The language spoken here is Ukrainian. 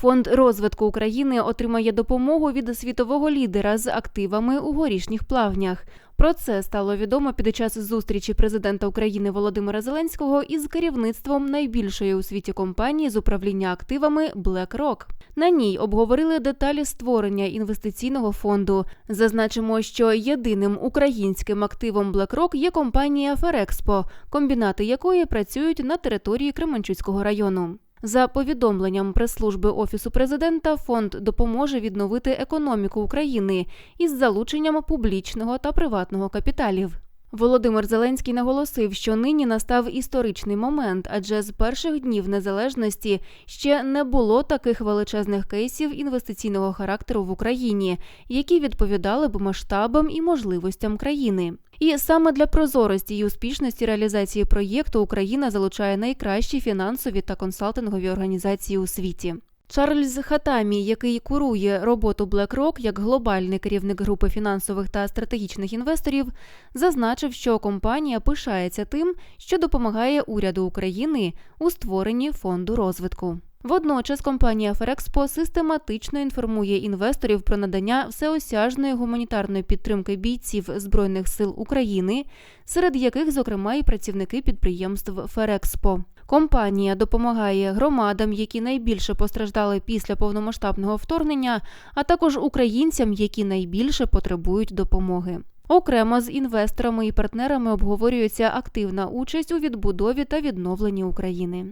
Фонд розвитку України отримає допомогу від світового лідера з активами у горішніх плавнях. Про це стало відомо під час зустрічі президента України Володимира Зеленського із керівництвом найбільшої у світі компанії з управління активами BlackRock. На ній обговорили деталі створення інвестиційного фонду. Зазначимо, що єдиним українським активом BlackRock є компанія Ferexpo, комбінати якої працюють на території Кременчуцького району. За повідомленням прес-служби офісу президента, фонд допоможе відновити економіку України із залученням публічного та приватного капіталів. Володимир Зеленський наголосив, що нині настав історичний момент, адже з перших днів незалежності ще не було таких величезних кейсів інвестиційного характеру в Україні, які відповідали б масштабам і можливостям країни. І саме для прозорості і успішності реалізації проєкту Україна залучає найкращі фінансові та консалтингові організації у світі. Чарльз Хатамі, який курує роботу BlackRock як глобальний керівник групи фінансових та стратегічних інвесторів, зазначив, що компанія пишається тим, що допомагає уряду України у створенні фонду розвитку. Водночас компанія Ферекспо систематично інформує інвесторів про надання всеосяжної гуманітарної підтримки бійців збройних сил України, серед яких, зокрема, і працівники підприємств Ферекспо. Компанія допомагає громадам, які найбільше постраждали після повномасштабного вторгнення, а також українцям, які найбільше потребують допомоги. Окремо з інвесторами і партнерами обговорюється активна участь у відбудові та відновленні України.